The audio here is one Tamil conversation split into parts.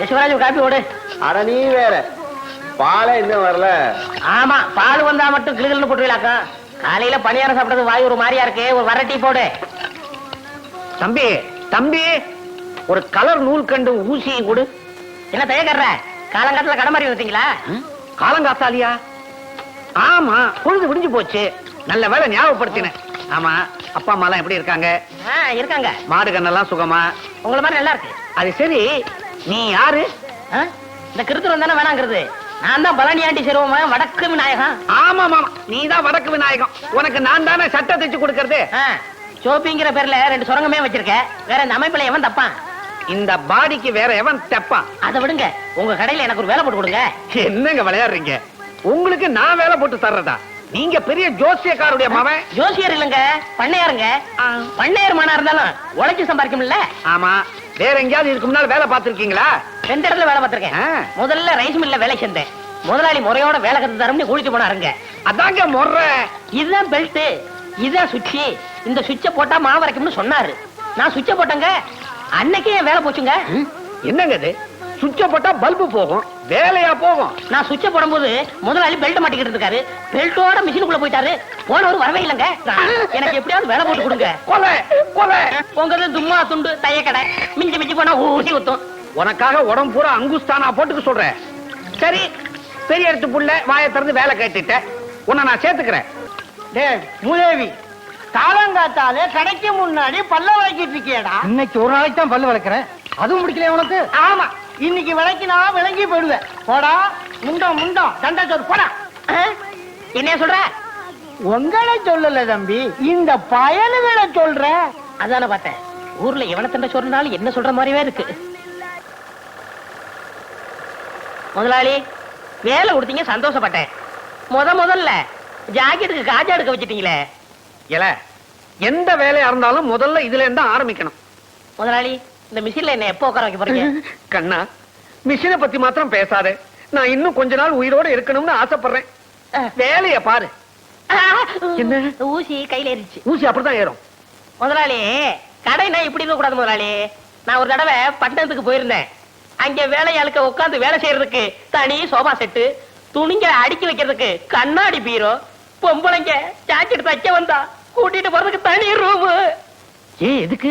யசுவராஜ் காப்பி ஓடு. அட நீ வேற. பாலே இன்னும் வரல. ஆமா பால் வந்தா மட்டும் கிளுகிள்னு போட்டுவிலாக்கா காலையில பணியாரம் சாப்பிட்டது வாய் ஒரு மாதிரியா இருக்கு. ஒரு வர டீ போடு. தம்பி தம்பி ஒரு கலர் நூல் கண்டு ஊசியும் கொடு. என்ன தயக்கற காலங்காலத்துல கடை மாதிரி வந்தீங்களா காலங்காத்தாலியா? ஆமா பொழுது விடிஞ்சு போச்சு. நல்ல வேலை ஞாபகப்படுத்தினேன். ஆமா அப்பா அம்மா எல்லாம் எப்படி இருக்காங்க? இருக்காங்க. மாடு கண்ணெல்லாம் சுகமா? உங்களை மாதிரி நல்லா இருக்கு. அது சரி நீ யாரு? இந்த கிருத்துரம் தானே வேணாங்கிறது. நான் தான் பழனியாண்டி சிறுவமா வடக்கு விநாயகம் ஆமா மாமா நீ தான் வடக்கு விநாயகம் உனக்கு நான் தானே சட்டை தைச்சு கொடுக்கறது? சோப்பிங்கிற பேர்ல ரெண்டு சுரங்கமே வச்சிருக்க. வேற இந்த அமைப்புல எவன் தப்பான்? இந்த பாடிக்கு வேற எவன் தெப்பான்? அதை விடுங்க. உங்க கடையில எனக்கு ஒரு வேலை போட்டு கொடுங்க. என்னங்க விளையாடுறீங்க? உங்களுக்கு நான் வேலை போட்டு தர்றதா? நீங்க பெரிய ஜோசியக்காருடைய மவன். ஜோசியர் இல்லைங்க பண்ணையாருங்க. பண்ணையார் மனா இருந்தாலும் உழைச்சு சம்பாதிக்கும்ல. ஆமா. வேற எங்கேயாவது இதுக்கு முன்னால வேலை பார்த்திருக்கீங்களா? ரெண்டு இடத்துல வேலை பார்த்திருக்கேன். முதல்ல ரைஸ் மில்ல வேலை செஞ்சேன். முதலாளி முறையோட வேலை கத்து தரம்னு குளிச்சு போனாருங்க. அதாங்க முறை. இதுதான் பெல்ட் இதுதான் சுவிட்ச். இந்த சுவிட்ச போட்டா மாவு வரைக்கும்னு சொன்னாரு. நான் சுவிட்ச போட்டேங்க. அன்னைக்கே என் வேலை போச்சுங்க. என்னங்க இது? சுவிட்ச போட்டா பல்பு போகும். வேலையா போகும். நான் சுவிட்ச போடும்போது முதலாளி பெல்ட் மாட்டிக்கிட்டு இருக்காரு. பெல்ட்டோட மிஷினுக்குள்ள போயிட்டாரு. போனவர் வரவே இல்லைங்க. எனக்கு எப்படியாவது வேலை போட்டு கொடுங்க. கொலை கொலை. உங்கது தும்மா துண்டு தைய கடை மிஞ்சி மிஞ்சி போனா ஊசி ஊத்தும். உனக்காக உடம்பு பூரா அங்குஸ்தானா போட்டுக்க சொல்றேன். சரி பெரிய இடத்து புள்ள வாயை திறந்து வேலை கேட்டுட்ட. உன்னை நான் சேர்த்துக்கிறேன். டேய் மூதேவி காலங்காத்தாலே கடைக்கு முன்னாடி பல்ல விளக்கிட்டு இருக்கியடா. இன்னைக்கு ஒரு நாளைக்கு தான் பல்லு வளர்க்குறேன். அதுவும் பிடிக்கல உனக்கு? ஆமா. இன்னைக்கு விளக்கினா விளங்கி போயிடுவேன். போடா முண்டம் முண்டம் தண்டை சோறு போடா. ஆ? என்னைய சொல்ற? உங்களை சொல்லல தம்பி இந்த பயலுகளை சொல்ற. அதான பார்த்தேன். ஊர்ல எவனை தண்டை சொல்றாலும் என்ன சொல்ற மாதிரியே இருக்கு. முதலாளி வேலை கொடுத்தீங்க சந்தோஷப்பட்டேன். முத முதல்ல ஜாக்கெட்டுக்கு காஜா எடுக்க வச்சிட்டீங்களே. இல்ல எந்த வேலையா இருந்தாலும் முதல்ல இதுல இருந்து ஆரம்பிக்கணும். முதலாளி இந்த மிஷின்ல என்ன எப்போ உட்கார வைக்க போறீங்க? கண்ணா மிஷினை பத்தி மாத்திரம் பேசாதே. நான் இன்னும் கொஞ்ச நாள் உயிரோட இருக்கணும்னு ஆசைப்படுறேன். வேலைய பாரு. என்ன? ஊசி கையில ஏறிச்சு ஊசி அப்படிதான் ஏறும். முதலாளி கடை நான் இப்படி இருக்க கூடாது முதலாளி. நான் ஒரு தடவை பட்டணத்துக்கு போயிருந்தேன். அங்க வேலையாளுக்க உட்கார்ந்து வேலை செய்யறதுக்கு தனி சோபா செட்டு துணிங்க அடுக்கி வைக்கிறதுக்கு கண்ணாடி பீரோ பொம்பளைங்க ஜாக்கெட் தைக்க வந்தா கூட்டிட்டு போறதுக்கு தனி ரூம் ஏய் எதுக்கு?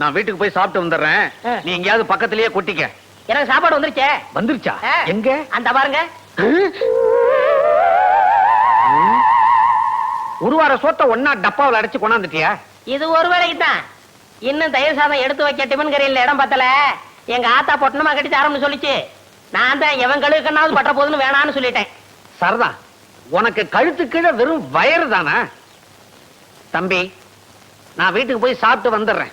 நான் வீட்டுக்கு போய் சாப்பிட்டு வந்துடுறேன். நீ எங்கேயாவது பக்கத்திலேயே கொட்டிக்க. எனக்கு சாப்பாடு வந்துருச்சே. வந்துருச்சா. எங்க? அந்த பாருங்க. ஒரு வார சோத்த ஒன்னா டப்பாவில் அடைச்சு கொண்டாந்துட்டியா? இது ஒரு வேலைக்கு தான் இன்னும் தயிர் சாதம் எடுத்து வைக்க டிபன் கரையில் இடம் பத்தல. எங்க ஆத்தா பொட்டணமா கட்டி தரம்னு சொல்லிச்சு. நான் தான் எவன் கழுவுக்கண்ணாவது பற்ற போதுன்னு வேணான்னு சொல்லிட்டேன். சரதா உனக்கு கழுத்து கீழே வெறும் வயறு தானா? தம்பி நான் வீட்டுக்கு போய் சாப்பிட்டு வந்துடுறேன்?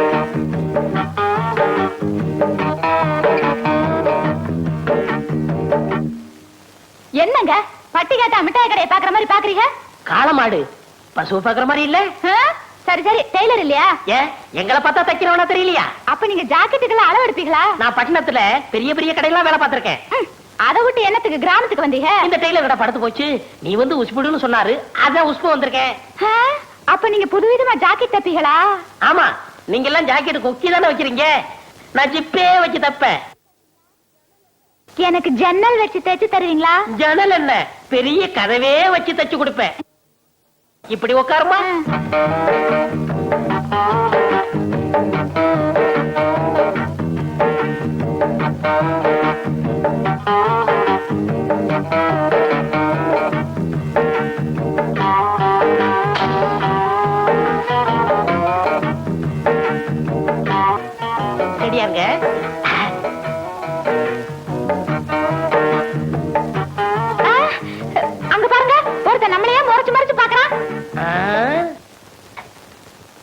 என்னங்க? பட்டி கேட்டா மிட்டாய் கடையை பாக்குற மாதிரி பாக்குறீங்க காளமாடு. பசு பாக்குற மாதிரி இல்ல? சரி சரி. டெய்லர் இல்லையா? ஏன் எங்களை பார்த்தா தைக்கிறவனா தெரியலையா? அப்ப நீங்க ஜாக்கெட்டுக்கெல்லாம் அளவு எடுப்பீங்களா? நான் பட்டணத்துல பெரிய பெரிய கடையெல்லாம் வேலை பார்த்திருக்கேன். அதை விட்டு என்னத்துக்கு கிராமத்துக்கு வந்தீங்க? இந்த டெய்லர் கடை படுத்து போச்சு. நீ வந்து உஸ்புடுன்னு சொன்னாரு. அதான் உஸ்பு வந்திருக்கேன்? அப்ப நீங்க புதுவிதமா ஜாக்கெட் தப்பீங்களா? ஆமா. நீங்க எல்லாம் ஜாக்கெட் கொக்கி தானே வைக்கிறீங்க? நான் ஜிப்பே வச்சு தப்பேன். எனக்கு ஜன்னல் வச்சு தைச்சு தருவீங்களா? ஜன்னல் என்ன? பெரிய கதவே வச்சு தச்சு கொடுப்பேன். இப்படி உட்காருமா?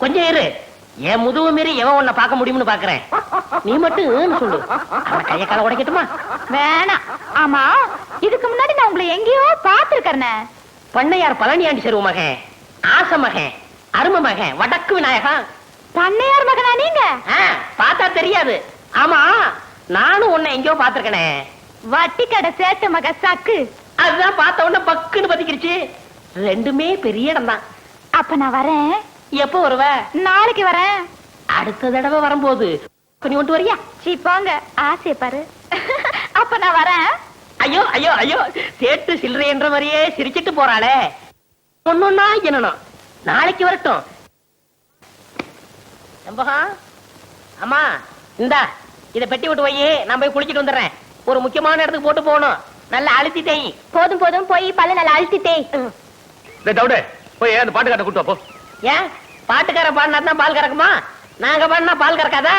என் முதுகு மீறி எவன் உன்னை பார்க்க முடியும்னு பாக்குறேன். நீ மட்டும் சொல்லு. அவன் கைய கால உடைக்கட்டுமா? வேணாம். ஆமா. இதுக்கு முன்னாடி நான் உங்களை எங்கேயோ பாத்துருக்கேன் பண்ணையார் பழனியாண்டி செருவு மகன் ஆச மகன் அரும மகன் வடக்கு விநாயகன். பண்ணையார் மகனா நீங்க? பார்த்தா தெரியாது. ஆமா நானும் உன்னை எங்கேயோ பாத்திருக்கனே வட்டி கடை சேட்டு மக சக்கு. அதுதான் பார்த்த உடனே பக்குன்னு பத்திக்கிடுச்சு ரெண்டுமே பெரிய இடம் தான் அப்ப நான் வரேன். எப்போ வருவ? நாளைக்கு வரேன். அடுத்த தடவை வரும்போது. நீ கொண்டு வரியா? சீ போங்க. ஆசைய பாரு. அப்ப நான் வரேன். ஐயோ ஐயோ ஐயோ. சேட்டு சில்லறை என்ற மாதிரியே சிரிச்சிட்டு போறாளே. ஒன்னொன்னா என்னணும் நாளைக்கு வரட்டும். அம்மா இந்தா இத பெட்டி விட்டு போய் நான் போய் குளிச்சிட்டு வந்துடுறேன். ஒரு முக்கியமான இடத்துக்கு போட்டு போகணும். நல்லா அழுத்தி தேய். போதும் போதும். போய் பல்ல நல்லா அழுத்திட்டே டவுடு போய் அந்த கூட்டு வா, போ. ஏன்? பாட்டுக்கார பாடினா தான் பால் கறக்குமா? நாங்க பாடினா பால் கறக்காதா?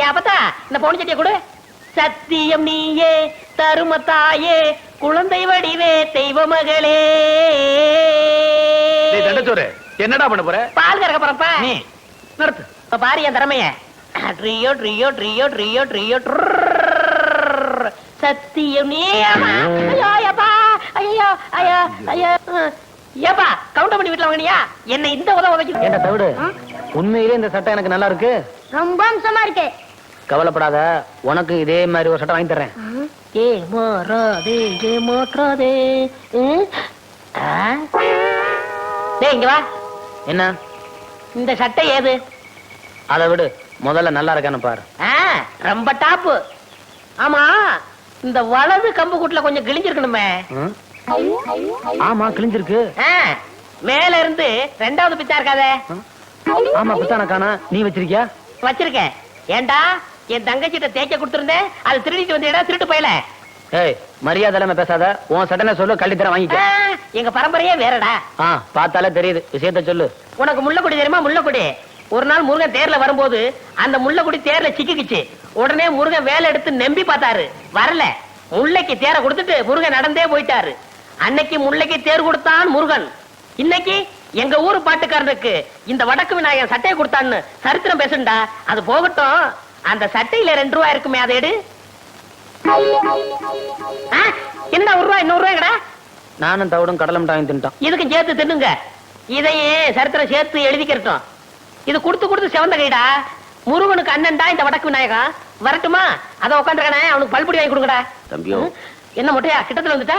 ஏன் அப்பத்தா இந்த சட்டியை கொடு. சத்தியம் நீயே தரும தாயே குழந்தை வடிவே தெய்வ மகளே. என்னடா பண்ண போற? பால் கறக்க போறப்ப. நீ நடத்து இப்ப பாரு என் திறமைய. ட்ரியோ ட்ரியோ ட்ரியோ ட்ரியோ ட்ரியோ. சத்தியம் நீ அம்மா. ஐயோ ஐயோ ஐயோ ஐயோ ஏப்பா கவுண்டர் பண்ணி வீட்டுல வாங்கினியா? என்ன இந்த உதவ உதைக்கு ஏண்டா தவிடு? உண்மையிலே இந்த சட்டை எனக்கு நல்லா இருக்கு. ரொம்ப அம்சமா இருக்கு. கவலைப்படாத உனக்கு இதே மாதிரி ஒரு சட்டை வாங்கி தர்றேன். ஏ மாறாதே ஏ மாற்றாதே? டேய் இங்க வா. என்ன? இந்த சட்டை ஏது? அதை விடு முதல்ல நல்லா இருக்கான்னு பாரு. ஆ, ரொம்ப டாப்பு. ஆமா இந்த வலது கம்பு கூட்டுல கொஞ்சம் கிழிஞ்சிருக்கணுமே? ஆமா கிழிஞ்சிருக்கு. மேல இருந்து ரெண்டாவது பித்தா இருக்காதே. ஆமா பித்தான காணா. நீ வச்சிருக்கியா? வச்சிருக்கேன். ஏண்டா என் தங்கச்சிட்ட தேய்க்க கொடுத்திருந்தேன். அது திருடிட்டு வந்து இடம் திருட்டு போயல. ஏய் மரியாதை இல்லாம பேசாத. உன் சட்டனை சொல்லு கள்ளி தர வாங்கிக்க எங்க பரம்பரையே வேறடா. ஆ பார்த்தாலே தெரியுது. விஷயத்த சொல்லு. உனக்கு முள்ளக்குடி தெரியுமா? முள்ளக்குடி. ஒரு நாள் முருகன் தேர்ல வரும்போது அந்த முள்ளக்குடி தேர்ல சிக்கிக்குச்சு. உடனே முருகன் வேலை எடுத்து நம்பி பார்த்தாரு. வரல. முல்லைக்கு தேரை கொடுத்துட்டு முருகன் நடந்தே போயிட்டாரு. அன்னைக்கு முல்லைக்கு தேர் கொடுத்தான் முருகன். இன்னைக்கு எங்க ஊரு பாட்டுக்காரனுக்கு இந்த வடக்கு விநாயகன் சட்டையை கொடுத்தான்னு சரித்திரம் பேசுண்டா? அது போகட்டும். அந்த சட்டையில ரெண்டு ரூபாய் இருக்குமே அதை எடு. ஆ, என்னடா ஒரு ரூபாய் இன்னொரு ரூபாய்டா நானும் தவிடும் கடலை மிட்டாயும் தின்ட்டான். இதுக்கும் சேர்த்து தின்னுங்க. இதையே சரித்திரம் சேர்த்து எழுதிக்கிறட்டும். இது கொடுத்து கொடுத்து செவந்த கைடா. முருகனுக்கு அண்ணன்டா இந்த வடக்கு விநாயகா. வரட்டுமா? அத உட்காந்துருக்கானே அவனுக்கு பல்புடி வாங்கி கொடுங்கடா. தம்பியோ. ம்? என்ன மொட்டையா? கிட்டத்துல வந்துட்டா?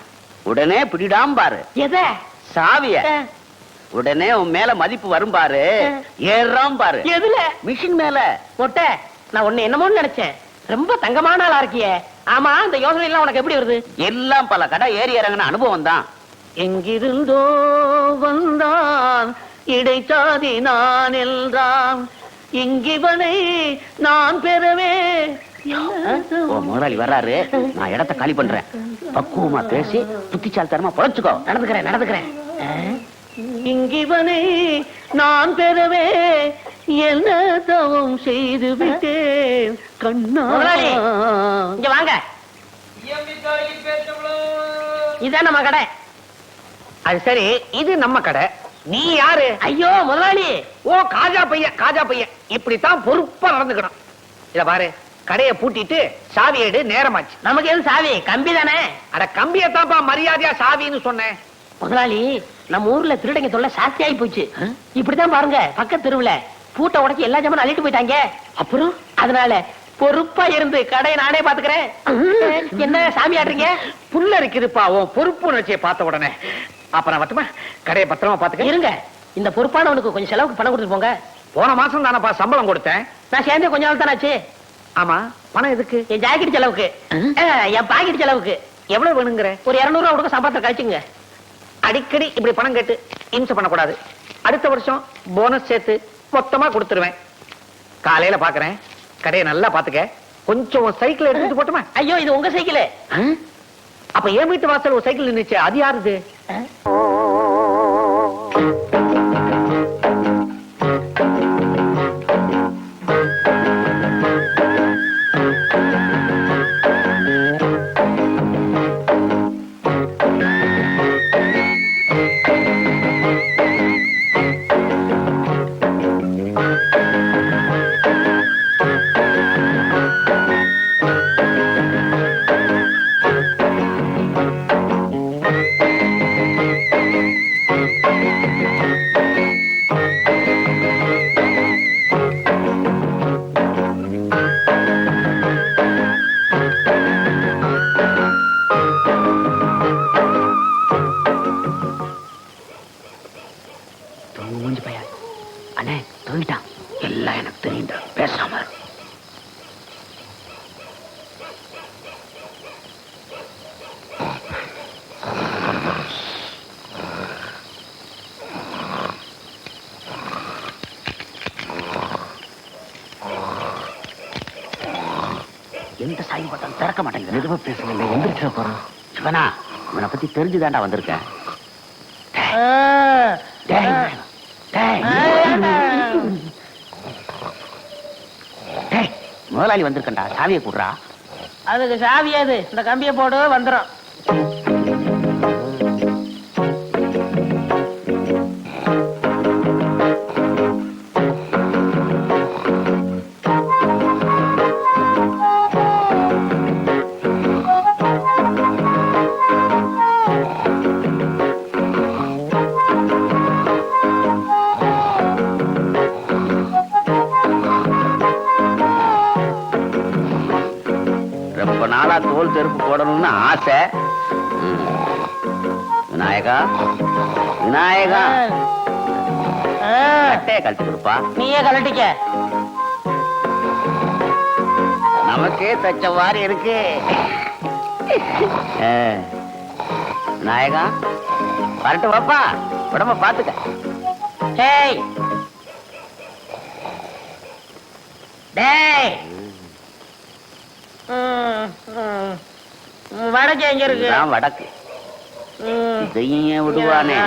உடனே பிடிடாம பாரு. எத? சாவிய. உடனே உன் மேல மதிப்பு வரும் பாரு. ஏறாம் பாரு. எதுல? மிஷின் மேல. மொட்டை நான் உன்னை என்னமோன்னு நினைச்சேன். ரொம்ப தங்கமான ஆளா இருக்கியே. ஆமா இந்த யோசனை எல்லாம் உனக்கு எப்படி வருது? எல்லாம் பல கடை ஏறி இறங்கின அனுபவம் தான். எங்கிருந்தோ வந்தான் இடைச்சாதி நான் என்றான். இங்கிவனை நான் பெறவே முதலாளி வர்றாரு. நான் இடத்த காலி பண்றேன். பக்குவமா பேசி புத்திசாலித்தனமா பொழைச்சுக்கோ. நடந்துக்கிறேன் நடந்துக்கிறேன். இங்கிவனை நான் பெறவே என்ன தவம் செய்து விட்டேன் கண்ணா. இங்க வாங்க. இதான் நம்ம கடை. அது சரி இது நம்ம கடை. நீ யாரு? ஐயோ முதலாளி. ஓ காஜா பையன் காஜா பையன். இப்படித்தான் பொறுப்பா நடந்துக்கணும். இத பாரு. கடையை பூட்டிட்டு சாவி எடு நேரமாச்சு. நமக்கு எது சாவி? கம்பி தானே? அட கம்பியத்தான்ப்பா மரியாதையா சாவின்னு சொன்னேன். முதலாளி நம்ம ஊர்ல திருடங்க தொல்லை சாஸ்தி ஆகி போச்சு. இப்படிதான் பாருங்க பக்கத்து தெருவுல. பூட்டை உடைச்சு எல்லா ஜாமான் அள்ளிட்டு போயிட்டாங்க. அப்புறம்? அதனால பொறுப்பா இருந்து கடையை நானே பாத்துக்கிறேன். என்ன சாமி ஆடுறீங்க? புல்ல இருக்குதுப்பா உன் பொறுப்பு உணர்ச்சியை பார்த்த உடனே. அப்ப நான் மட்டுமா கடையை பத்திரமா பாத்துக்க. இருங்க இந்த பொறுப்பானவனுக்கு கொஞ்சம் செலவுக்கு பணம் கொடுத்துட்டு போங்க. போன மாசம் தானப்பா சம்பளம் கொடுத்தேன். நான் சேர்ந்தே கொஞ்ச நாள் தானாச்சு. ஆமா. பணம் எதுக்கு? என் ஜாக்கெட் செலவுக்கு. என் பாக்கெட் செலவுக்கு. எவ்வளவு வேணுங்கிற? ஒரு இருநூறு ரூபா கொடுக்க சம்பளத்தை கழிச்சுங்க. அடிக்கடி இப்படி பணம் கேட்டு இம்சை பண்ணக்கூடாது. அடுத்த வருஷம் போனஸ் சேர்த்து மொத்தமா கொடுத்துருவேன். காலையில பாக்குறேன். கடையை நல்லா பாத்துக்க. கொஞ்சம் சைக்கிள் எடுத்துட்டு போட்டுமா? ஐயோ இது உங்க சைக்கிள் அப்ப என் வீட்டு வாசல் ஒரு சைக்கிள் நின்னுச்சு. அது யாருது? எந்த சாய் பட்டம் திறக்க மாட்டேங்குது மெதுவா பேசுங்க எந்திரிச்சிட போறான் சிவனா இவனை பத்தி தெரிஞ்சுதான்டா வந்திருக்கேன். டேய். டேய். டேய், முதலாளி வந்திருக்கேன்டா. சாவியை கூடுறா. அதுக்கு சாவி அது. இந்த கம்பியை போடு வந்துரும். போடணும்னு ஆசை. விநாயகா விநாயகா. ஆ, கட்டையை கழட்டி கொடுப்பா. நீயே கலட்டிக்க நமக்கே தச்ச மாதிரி இருக்கு. ஆ. விநாயகா வரட்டு வாப்பா. உடம்ப பாத்துக்க. டேய். டேய். வடக்கு எங்க இருக்கு? வடக்கு. ம். இதையும் ஏன் விடுவானே.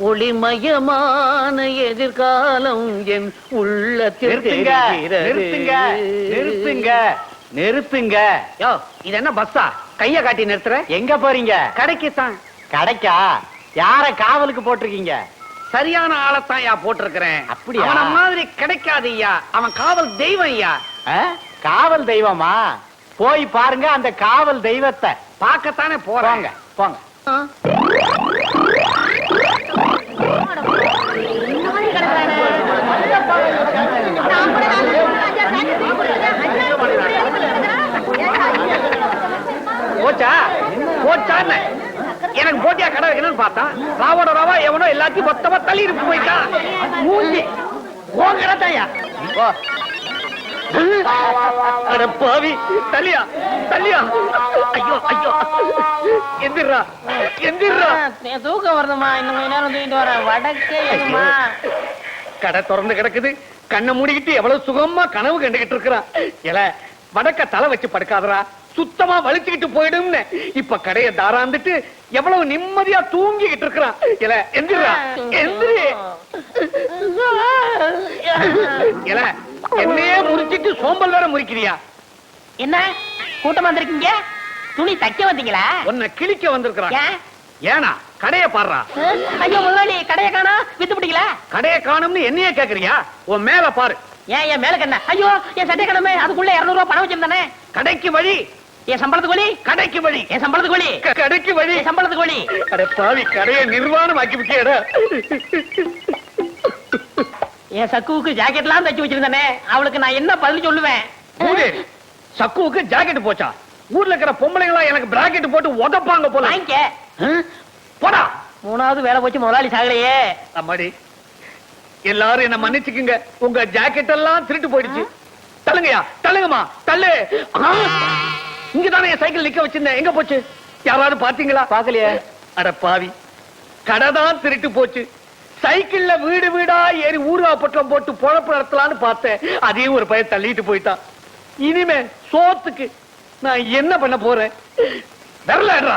ஒளிமயமான எதிர்காலம் என் உள்ளத்தில். நிறுத்துங்க நிறுத்துங்க நிறுத்துங்க. யோ இது என்ன பஸ்ஸா? கைய காட்டி நிறுத்துற? எங்க போறீங்க? கடைக்கு தான். கடைக்கா? யார காவலுக்கு போட்டிருக்கீங்க? சரியான ஆளைத்தான் யா போட்டிருக்கிறேன். அப்படியா? அவன மாதிரி கிடைக்காது ஐயா. அவன் காவல் தெய்வம் ஐயா? காவல் தெய்வமா? போய் பாருங்க அந்த காவல் தெய்வத்தை. பார்க்கத்தானே போறாங்க போங்க பார்த்தா ராவோட ராவா எவனோ எல்லாத்தையும் மொத்தமா தள்ளி இருக்கு போயிட்டான் மூஞ்சி. அட பாவி. தள்ளியா தள்ளியா. ஐயோ ஐயோ. எந்திரா எந்திரா. தூக்கம் வருதுமா இன்னும் கொஞ்ச நேரம் வடக்கே கடை திறந்து கிடக்குது. கண்ணை மூடிக்கிட்டு எவ்வளவு சுகமா கனவு கண்டுகிட்டு இருக்கிறான். எல வடக்க தலை வச்சு படுக்காதடா. சுத்தமா வலிச்சுக்கிட்டு போயிடும்னு. இப்ப கடைய தாராந்துட்டு எவ்வளவு நிம்மதியா தூங்கிக்கிட்டு இருக்கிறான். எல எந்திரா எந்திரி. எல என்னையே முறிச்சிட்டு சோம்பல் வேற முறிக்கிறியா? என்ன? கூட்டமா வந்திருக்கீங்க? துணி தைக்க வந்தீங்களா? உன்னை கிழிக்க வந்திருக்கிறான். ஏன்? ஏனா கடைய பாடுறா. ஐயோ முதலாளி கடைய காணா வித்து பிடிக்கல? கடைய காணும்னு என்னையே கேக்குறியா? உன் மேல பாரு. ஏன் என் மேல கண்ண? ஐயோ என் சட்டை கடமை அதுக்குள்ள இருநூறு ரூபாய் பணம் வச்சிருந்தானே. கடைக்கு வழி. என் சம்பளத்துக்கு வழி? கடைக்கு வழி. என் சம்பளத்துக்கு வழி? கடைக்கு வழி. சம்பளத்துக்கு வழி? அட பாவி கடையை நிர்வாணம் ஆக்கி விட்டியடா. என் சக்குவுக்கு ஜாக்கெட்லாம் தைச்சு வச்சிருந்தானே. அவளுக்கு நான் என்ன பதில் சொல்லுவேன்? சக்குவுக்கு ஜாக்கெட் போச்சா? ஊர்ல இருக்கிற பொம்பளைங்களா எனக்கு பிராக்கெட் போட்டு உதப்பாங்க போல? போடா. மூணாவது வேலை போச்சு முதலாளி சாகலையே. அம்மாடி எல்லாரும் என்ன மன்னிச்சுக்குங்க. உங்க ஜாக்கெட் எல்லாம் திருட்டு போயிடுச்சு. தள்ளுங்கயா தள்ளுங்கம்மா தள்ளு. இங்க தானே என் சைக்கிள் நிக்க வச்சிருந்தேன். எங்க போச்சு? யாராவது பாத்தீங்களா பாக்கலையே அட பாவி. கடை தான் திருட்டு போச்சு. சைக்கிள்ல வீடு வீடா ஏறி ஊருகா பட்டம் போட்டு பொழப்பு நடத்தலான்னு பார்த்தேன். அதையும் ஒரு பையன் தள்ளிட்டு போயிட்டான். இனிமே சோத்துக்கு நான் என்ன பண்ண போறேன்? வரலடா